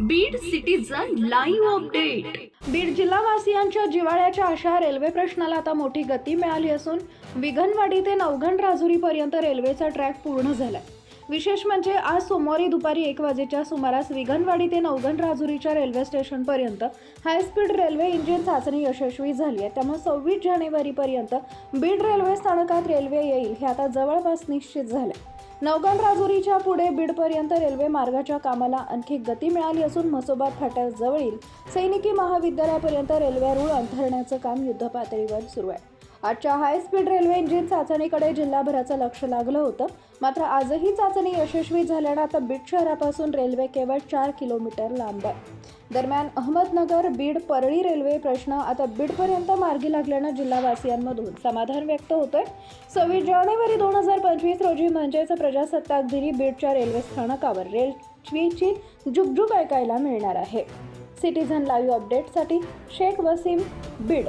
Beed citizen live update Beed जिल्हावासियांच्या जिवाळ्याच्या अशा railway प्रश्नाला आता मोठी गती मिळाली असून विघनवाडी ते नवघण राजुरीपर्यंत रेल्वेचा ट्रॅक पूर्ण झालाय. विशेष म्हणजे आज सोमवारी दुपारी एक वाजेच्या सुमारास विघनवाडी ते नवघन राजुरीच्या रेल्वे स्टेशनपर्यंत हायस्पीड रेल्वे इंजिन चाचणी यशस्वी झाली आहे. त्यामुळे सव्वीस जानेवारीपर्यंत बीड रेल्वे स्थानकात रेल्वे येईल हे आता जवळपास निश्चित झाले नवगण राजुरीच्या पुढे बीडपर्यंत रेल्वे मार्गाच्या कामाला आणखी गती मिळाली असून म्हसोबा फाट्याजवळील सैनिकी महाविद्यालयापर्यंत रेल्वे रूळ अंथरण्याचं काम युद्धपातळीवर सुरू आहे. आजच्या हाय स्पीड रेल्वे इंजिन चाचणीकडे जिल्हाभराचं लक्ष लागलं होतं. मात्र आजही चाचणी यशस्वी झाल्यानं आता बीड शहरापासून रेल्वे केवळ चार किलोमीटर लांब आहे. दरम्यान अहमदनगर बीड परळी रेल्वे प्रश्न आता बीडपर्यंत मार्गी लागल्यानं जिल्हावासियांमधून समाधान व्यक्त होतंय. सव्वीस जानेवारी दोन हजार पंचवीस रोजी म्हणजेच प्रजासत्ताक दिनी बीडच्या रेल्वे स्थानकावर रेल्वेची जुगजुग ऐकायला मिळणार आहे. सिटीझन लाईव्ह अपडेटसाठी शेख वसीम बीड.